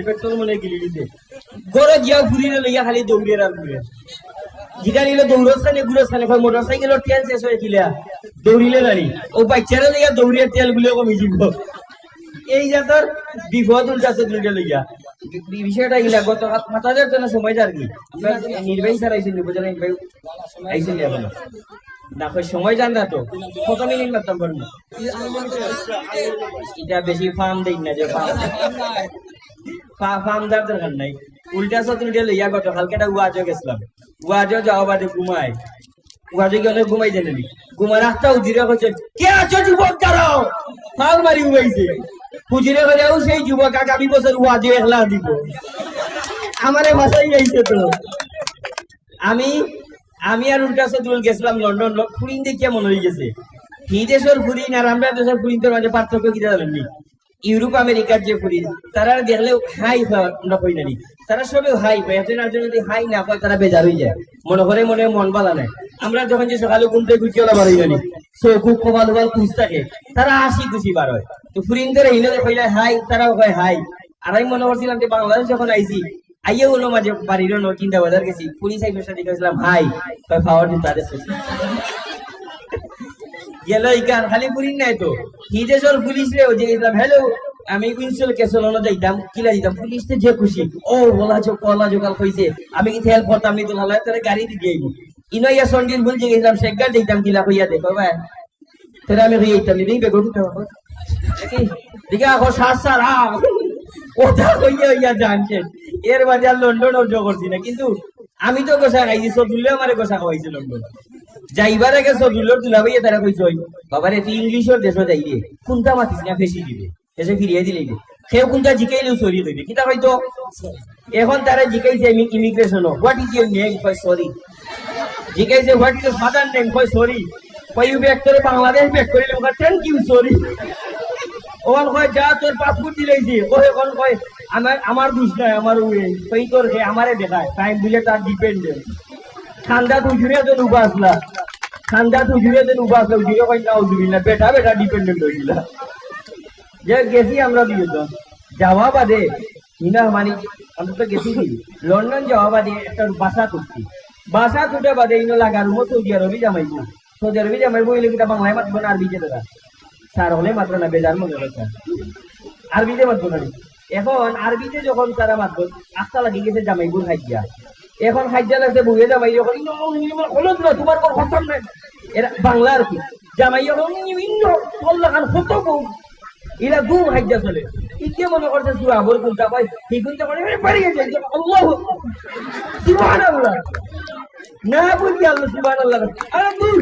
Petrol গিলি গিয়া লইয়া খালি দৌড়ে আর ঘুরে জিকা নিলে ঘুরস খানে মোটর সাইকেলের তেল শেষ হয়ে কিলা দৌড়িলে নানি ও বাচ্চারা লইয়া দৌড়িয়ে তেলগুলো কমে এই জাতর বিপদ উল্টাছে দুইটা লইয়া বিষয়টা ইলা গত হাত মাতাদের জন্য সময় যার কি? আপনার নির্বাহী স্যার আইসেন জান না তো কত মিনিট লাগতাম পারব এটা বেশি ফার্ম দেই না যে ফার্ম নাই। উল্টা একটা গেছিলাম। বাদে ঘুমায়। ঘুমাই দেন রাস্তা কে আছো যুবক ফাল মারি উবাইছে সেই যুবক আগামী বছর ওয়াজে দিব। আমারে ভাষাই গাইছে তো। আমি আমি আর উল্টা সদুল গেছিলাম লন্ডন ফুরিন দেখিয়া মনে হয়ে গেছে। এই দেশের ফুরিন আর আমরা দেশের ফুরিনদের মাঝে পার্থক্য কি জানেননি। ইউরোপ, আমেরিকার যে ফুরিন তারা দেখলেও হাই নকই নানি তারা সবে হাই পায় একজন আরেকজন যদি হাই না পায়, তারা বেজার হয়ে যায়। মনে করে মনে মন বালা নাই। আমরা যখন যে সকালে ঘুমতে গুছিয়ে ওলা বাড়ি জানি। খুব কপাল উপাল খুঁজ থাকে। তারা হাসি খুশি বার হয়। তো ফুরিনদের হিনে কইলে হাই, তারাও কয় হাই। আর আমি মনে করছিলাম যে বাংলাদেশ যখন আইছি, আইয়ে হলো মাঝে বাড়ির নো তিনটা বাজার গেছি। পুলিশ সাহেবের সাথে গেছিলাম, হাই। পাওয়ার দিন তাদের গেল ইকান খালি পুলিশ নাই তো। হিদেশর পুলিশ রে যে গেছিলাম হ্যালো আমি কুইন্সল কেসল না যাইতাম, কিলা দিতাম, পুলিশ তো যে খুশি। ও, বলা কলা জোকাল কইছে, আমি কি হেল্প করতাম নি তো তারে গাড়ি ইনয়া সন্ডিল ভুল দিতাম কিলা কইয়া দে কবা তারে আমি হইয়া দিতাম নি বেগো বাবা দেখি দিকে আখো সার সার আ ওটা কইয়া হইয়া জানছেন এর আর লন্ডন কিন্তু আমি তো গোসা খাইছি সদুল্লে আমারে গোসা খাওয়াইছে লন্ডন। যাইবার আগে সদুল্লর দুলা ভাইয়া তারা কইছে, ওই বাবারে, তুই ইংলিশর দেশও যাই রে কোনটা মাতিস না ফেসি দিবে। এসে ফিরিয়ে দিলে সেও কোনটা জিকাইলেও সরি দিবে। কিতা হয়তো এখন তারা জিকাইছে immigration what is your name কয় সরি জিকাইছে হোয়াট ইজ ফাদার নেম কয় সরি কয় ইউ ব্যাক করে বাংলাদেশ ব্যাক করিলে থ্যাংক ইউ সরি ওখান কয়, যা তোর পাসপোর্ট দিলেছি ও এখন কয়, আমার আমার দুষ নাই, আমার সেই তোর আমারে দেখায়। টাইম বুঝে তার ডিপেন্ডেন্ট ঠান্ডা তুই জুড়ে তো উবা ঠান্ডা তুই জুড়ে তো উবা আসলা, উজিরে কয় না বেটা বেটা ডিপেন্ডেন্ট হয়েছিল যে গেছি আমরা দুজন যাওয়া বাদে ইনা মানে আমরা তো গেছি লন্ডন যাওয়া বাদে একটা বাসা তুলছি বাসা তুটে বাদে ইনো লাগা রুমো সৌদি আরবি জামাইবো। সৌদি আরবি জামাইবো, এলে কিটা বাংলায় মাতবো না আরবি দাদা স্যার হলে মাত্র না, বেজার মনে হচ্ছে আরবিতে মাত্র না এখন আরবিতে যখন তারা মাত্র আস্তা লাগি গেছে জামাইবুর হাইজা এখন হাইজাল আছে বুয়ে যাবাই হলো না, তোমার কোন হতাম নাই। এরা বাংলা আর কি। জামাই লাগান কত বউ এরা গুম হাইজা চলে। ইকে মনে করছে আবর কোনটা পাই এই কোনটা করে পারি গেছে আল্লাহ সুবহানাল্লাহ। না বুঝি আল্লাহ সুবহানাল্লাহ। আল্লাহ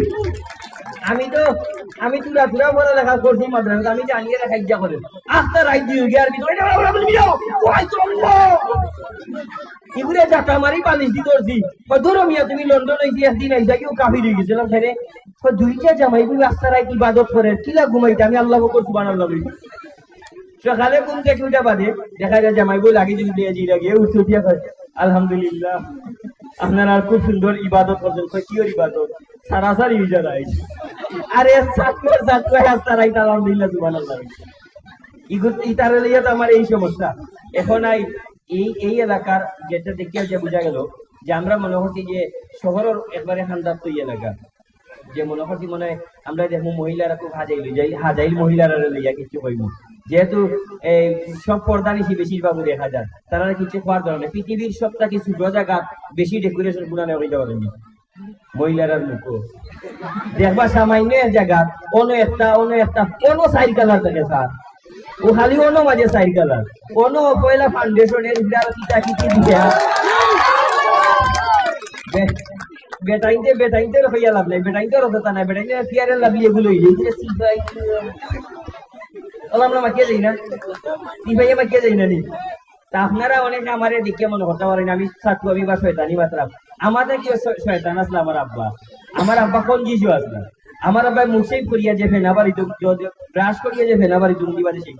আমি তো আমি তুলা তুলা বলে লেখা করছি মাদ্রাসা আমি জানিয়ে লেখা ইচ্ছা করে আস্তে রাই দিয়ে গিয়ে আর ভিতরে যাও বলে তুমি যাও ওই চলবো এগুলো জাটা মারি পালিশ দি কই ধরো মিয়া তুমি লন্ডন হইছি একদিন আইসা কেউ কাফি হয়ে গেছিলাম ফেরে দুইটা জামাই গুলো আস্তে রাই ইবাদত করে কিলা ঘুমাইতে আমি আল্লাহ করছি বানাল্লাহ সকালে ঘুম থেকে উঠা বাদে দেখা যায় জামাই বই লাগি যদি দিয়ে জিরা গিয়ে উঠে উঠিয়া আলহামদুলিল্লাহ আপনারা খুব সুন্দর ইবাদত করছেন কি ইবাদত সারাসারি আরে ইতারে লইয়া তো আমার এই সমস্যা। এখন আই, এই এই এলাকার যেটা দেখিয়া যে বোঝা গেল যে আমরা মনে হচ্ছি যে শহরের একবারে হান্দাত তো এলাকা। যে মনে হচ্ছি মনে হয় আমরা দেখব মহিলারা খুব হাজাই লই যাই হাজাইল মহিলারা লইয়া কিছু হইব যেহেতু এই সব পর্দা নিশি বেশিরভাগ দেখা যায়। তারা কিছু হওয়ার ধরনের পৃথিবীর সবটা কিছু জায়গা বেশি ডেকোরেশন গুণানো হইতে পারেনি মহিলার মুখ। দেখবা এক জায়গা, অন্য একটা অন্য একটা কোনো সাইড কালার থাকে স্যার। ও খালি অন্য মাঝে সাইড কালার অন্য পয়লা ফাউন্ডেশনের কিটা কিটি দিকে বেটাইতে বেটাইতে হইয়া লাভ নাই বেটাইতে রকতা নাই বেটাইতে ফিয়ারে লাভি এগুলো হইলে যে সিফাই ওলা আমরা মাখিয়ে যাই না। মাখিয়ে যাই না নি। তা আপনারা অনেক আমারে দেখে মনে করতে পারেন, আমি ছাত্র আমি বা শয়তানি মাত্রাম। আমাদের কি শ- শয়তান আসলে আমার আব্বা। আমার আব্বা কোন কিছু আসলে আমার আব্বা মুসেই করিয়া যে ফেনাবাড়ি ব্রাশ করিয়া যে ফেনাবাড়ি দুমদি বাড়ি সেই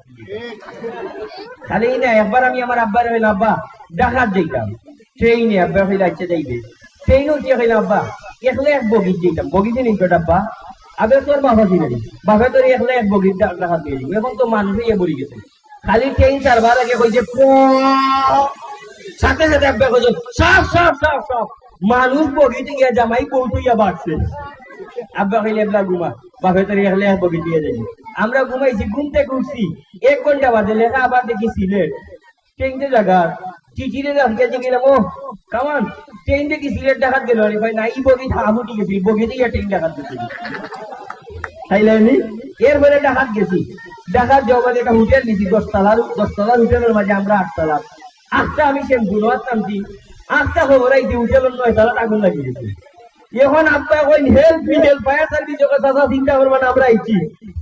খালি না, একবার আমি আমার আব্বার হইলাম আব্বা, ডাকাত যাইতাম। ট্রেইনে আব্বা হইলে আইতে যাইবে। ট্রেইনও উঠিয়া হইলাম আব্বা, একলে এক বগিত যাইতাম। বগিতে নিত আব্বা। আবে তোর বাবা ছিল বাবা তোর একলে এক বগিত ডাকাত দিয়ে দিবে এখন তো মানুষ ইয়ে বলি গেছে। খালি ট্রেন চারবার আগে কইছে সাথে সাথে আব্বা কইছে, সব সব সব সব। মানুষ বগিতে গিয়া জামাই কৌতুইয়া বাড়ছে আব্বা কইলে এবলা ঘুমা। বাপে তরি গেলে বগি দিয়ে যাই আমরা ঘুমাইছি, ঘুম থেকে উঠছি। এক ঘণ্টা বাদে লেখা আবার দেখি সিলেট ট্রেনতে জায়গা চিঠিরে রাখতে গেলাম ও কামান ট্রেন দেখি সিলেট দেখাত গেল আরে ভাই, নাই, বগি হাবুটি গেছি বগিতে গিয়া ট্রেন দেখাত গেছি। তাইলে আমি এরপরে ডাকাত গেছি। ডাকাত যাওয়ার একটা হোটেল নিছি দশতলার দশতলার হোটেলের মাঝে আমরা আটতলা। আটটা আমি শ্যাম্পু নোয়ার নামছি আটটা খবর আইছি হোটেলের নয় তালা আগুন লাগিয়ে গেছে এখন আব্বা কই help me help fire service okay দাদা, চিন্তা করবা না, আমরা আইছি।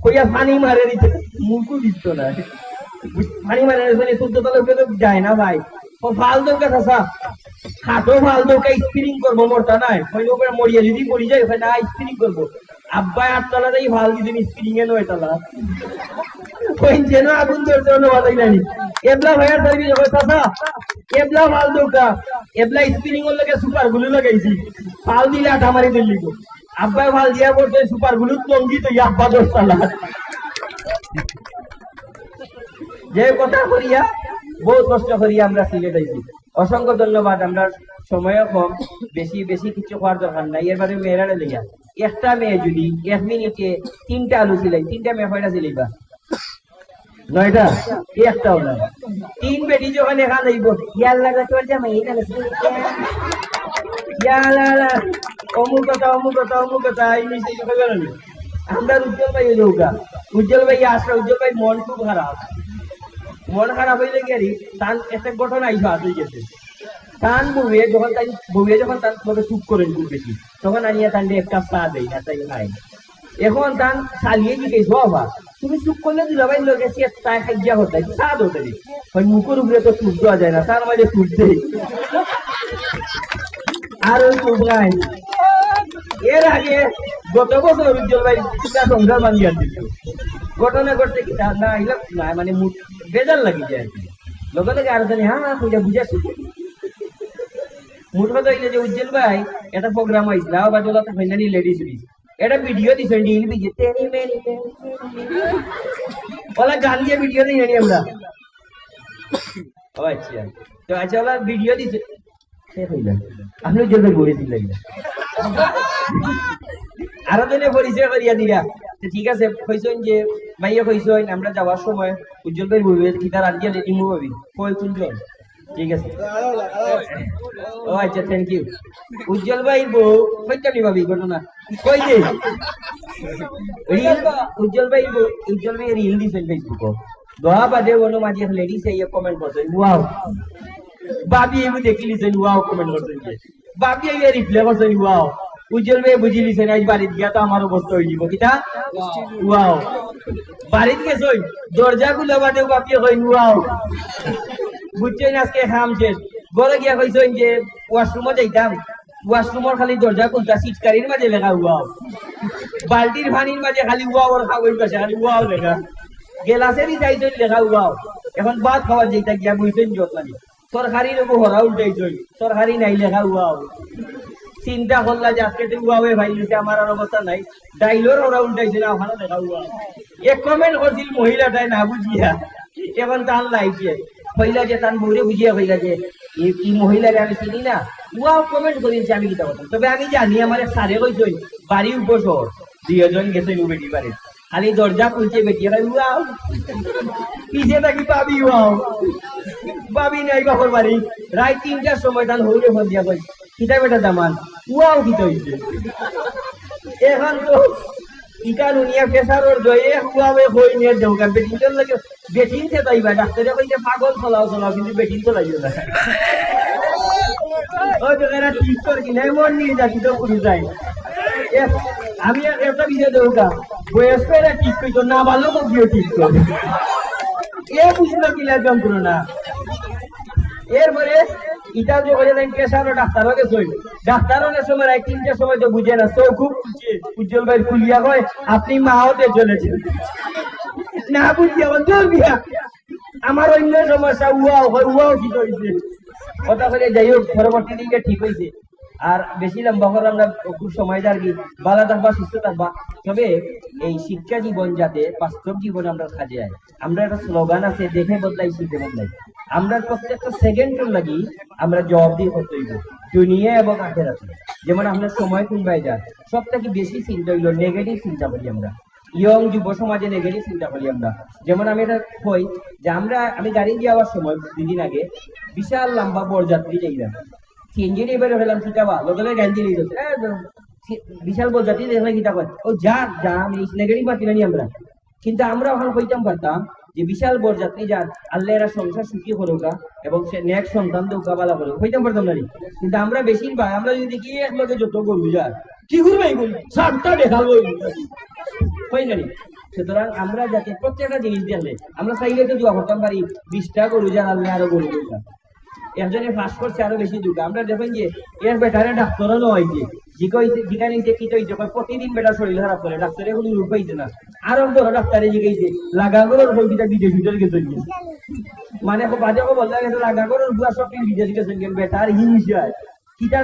কইয়া পানি মারে দিতে মুখু দিত না। পানি মারে দিতে চোদ্দ তলা উঠে যায় না ভাই। ও ফাল দৌকা চাষা হাতও ফাল দৌকা স্পিনিং করব মোরটা নাই। কইলে ওপরে মরিয়া যদি পড়ি যায় ওখানে না স্পিনিং করব। আব্বাই আটতলা দেই ভালো দিদিন স্পিনিং এ নয় তলা। কই যেন আগুন ধরতে হলো ভালোই জানি এবলা ভাইয়ার সার্ভিস ওকে চাষা এবলা ফাল দৌকা এবলা স্পিনিং এর লগে সুপার লাগাইছি। ফাল দিলে মারি দিল্লি গো ফাল দিয়া করতে সুপার লঙ্গি তো দশতলা যে কথা করিয়া কষ্ট করিয়া আমরা সিলেট আইছি। অসংখ্য ধন্যবাদ, আমরা সময় কম, বেশি বেশি কিছু খাওয়ার দরকার নাই। এর বাদে মেয়েরা লইয়া, একটা মেয়ে যদি এক মিনিটে তিনটা আলু সিলাই তিনটা মেয়ে কয়টা সিলাইবা নয়টা? হলো তিন বেটি যখন এখান লাগা এখানে ইয়ালা অমুক কথা অমুক কথা অমুক কথা, এই বলেন আমরা উজ্জ্বল ভাই যোগা উজ্জ্বল ভাই আসলে, উজ্জ্বল ভাই মন খুব খারাপ। মন খারাপ হইলে গেলি তার একটা ঘটনা আইসা হয়ে গেছে। তান বউয়ে যখন তাই বউয়ে যখন তার মধ্যে চুপ করেন খুব বেশি। তখন আনিয়া তান এক কাপ চা দেয় না তাই নাই। এখন তান চালিয়ে জিজ্ঞেস বাবা তুমি চুপ করলে দুলাভাই লোকে তাই খাইয়া হতে দোতে দিই ওই মুখের উপরে তো চুপ দেওয়া যায় না, তার মাঝে চুপ দেই। আর ওই চুপ নাই। এর আগে গত বছর উজ্জ্বল ভাই চিন্তা সংসার বানিয়ে দিচ্ছে ঘটনা ঘটতে কি না না মানে বেজার লাগি যায় লোকে থেকে আর জানি হ্যাঁ হ্যাঁ কইটা বুঝাচ্ছি মুঠ কথা যে উজ্জ্বল ভাই একটা প্রোগ্রাম হয়েছিল তোলা তো ফাইনালি লেডিস রিস এটা ভিডিও দিছেন ডিল বিজে তেরি মেরি ওলা গান দিয়ে ভিডিও দিই জানি আমরা ও আচ্ছা তো আচ্ছা ওলা ভিডিও দিছে আপনি উজ্জ্বল ভাই বলেছিল আরও জনে পরিচয় করিয়া দিলা ঠিক আছে কইছেন যে ভাইয়া কইছেন আমরা যাওয়ার সময় উজ্জ্বল ভাই বলবে কিতা রান্ধিয়া রেডি মুভি কই কোনজন ঠিক আছে। ও আচ্ছা থ্যাংক ইউ উজ্জ্বল ভাই বউ কইতানি ভাবি, ঘটনা। কই যে রিল উজ্জ্বল ভাই বউ, উজ্জ্বল ভাই রিল দিছেন ফেসবুক দোয়া বাদে বনো মাঝে লেডিস এই কমেন্ট করছে ওয়াও বাবি এমনি দেখি লিছেন ওয়াও কমেন্ট করছেন যে। বাবি এই রিপ্লাই করছেন ওয়াও উজ্জ্বল ভাই বুঝি লিছেন, আজ বাড়িতে গিয়া তো আমার অবস্থা হয়ে যাব কিটা ওয়াও বাড়িতে গেছই? দরজা খুলে বাদে বাপি কইন ওয়াও বুঝছেন আজকে খাম শেষ ঘরে গিয়া কইছেন যে ওয়াশরুমে যাইতাম। ওয়াশরুমের খালি দরজা খুলতা সিটকারির মাঝে লেখা, ওয়াও। বালতির পানির মাঝে খালি, ওয়াও আর খাওয়াই পাশে খালি, ওয়াও লেখা। গেলাসেরই চাইছেন লেখা, ওয়াও। এখন ভাত খাওয়ার যেটা গিয়া বইছেন যত লাগে তরকারির উপর হরা উল্টাইছেন, তরকারি নাই লেখা, ওয়াও। চিন্তা করলা যে আজকে তুই উয়াবে ভাই লিখে আমার আর অবস্থা নাই। ডাইলোর ওরা উল্টাইছে না ওখানে দেখা উয়া এক কমেন্ট করছিল মহিলাটাই না বুঝিয়া, এখন তান লাইছে কইলা যে তান বউরে বুঝিয়া কইলা যে এই এই মহিলারে আমি চিনি না? উয়াও কমেন্ট করিয়েছে আমি কিতা কথা তবে আমি জানি আমার সারে কইছই বাড়ি উপসর। দুইজন গেছে বেটি বাড়ি খালি দরজা খুলছে বেটি ভাই উয়াও পিছে থাকি পাবি উয়াও পাবি নাই বাপর বাড়ি। রাত তিনটার সময় তান হইলে ফোন দিয়া কই কিতা বেটা দামান উয়াও কিতা হইছে। এখন তো ইটা দুনিয়া প্রেসারর জয়ে হুয়াবে হই নিয়ে লাগে বেটিন সে ডাক্তারে কইছে পাগল চলাও কিন্তু বেটিন না ও জেগারা ঠিক কর কি নাই মন নিয়ে তো আমি আর একটা এরা ঠিক কইতো না ভালো কেউ ঠিক করে? এ এরপরে ইটা যে ডাক্তারও গেছে সময় রাত তিনটার সময় তো বুঝে না। খুব উজ্জ্বল ভাই খুলিয়া আপনি চলেছেন। না বল তোর বিয়া আমার অন্য সমস্যা উয়াও হয় উয়াও হয়েছে কথা বলে যাই হোক, পরবর্তী দিকে ঠিক হয়েছে আর বেশি লম্বা করে আমরা খুব সময় যার কি ভালো থাকবা সুস্থ থাকবা। তবে এই শিক্ষা জীবন যাতে বাস্তব জীবন আমরা কাজে আয় আমরা একটা স্লোগান আছে, দেখে বদলাই শিখে বদলাই আমরা প্রত্যেকটা সেকেন্ডের লাগি আমরা জবাব দিয়ে করতে হইব। দুনিয়া এবং আখের আছে যেমন আমরা সময় কোনবাই যান সব থেকে বেশি চিন্তা হইল নেগেটিভ চিন্তা করি আমরা। ইয়ং যুব সমাজে নেগেটিভ চিন্তা করি আমরা। যেমন আমি এটা কই যে আমরা, আমি গাড়ি যাওয়ার সময় দুদিন আগে বিশাল লম্বা বরযাত্রী যাইলাম সিএনজি এবারে হলাম সেটা বা গান দিয়ে দিত বিশাল বরযাত্রী দেখলে কিটা কয় ও যা যা, আমি নেগেটিভ না নি আমরা। কিন্তু আমরা ওখানে কইতাম পারতাম যে বিশাল বরযাত্রী যান আল্লাহ এরা সংসার সুখী করুকা এবং সে নেক্সট সন্তান দৌকা বালা করুক। হইতাম পারতাম না কিন্তু আমরা বেশিরভাগ, আমরা যদি দেখি, এক লোকে যত গরু যার কি করবে এইগুলো সাতটা দেখাবো হয় না সুতরাং আমরা যাতে প্রত্যেকটা জিনিস দেখলে আমরা চাইলে তো দোয়া করতাম, পারি, বিশটা গরু যান আল্লাহ আরও গরু একজনে ফাঁস করছে আরও বেশি দুঃখ আমরা দেখেন যে, এর বেটারে ডাক্তারও নয় যখন প্রতিদিন বেটা শরীর খারাপ করে, ডাক্তারে কোনো রূপ পাইছে না। আরও বড় ডাক্তারে জিগাইছে লাগাগরের বিদেশ গেছে মানে বাজে গেছে লাগাগরের সব বিদেশ গেছে বেটার হিংসায় কিটা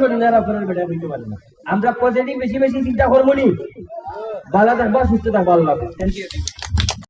শরীর খারাপ বেটা পারে না। আমরা পজিটিভ বেশি বেশি চিন্তা করব নি। ভালো থাকবা, সুস্থ থাকবা, আল্লাহ থ্যাংক ইউ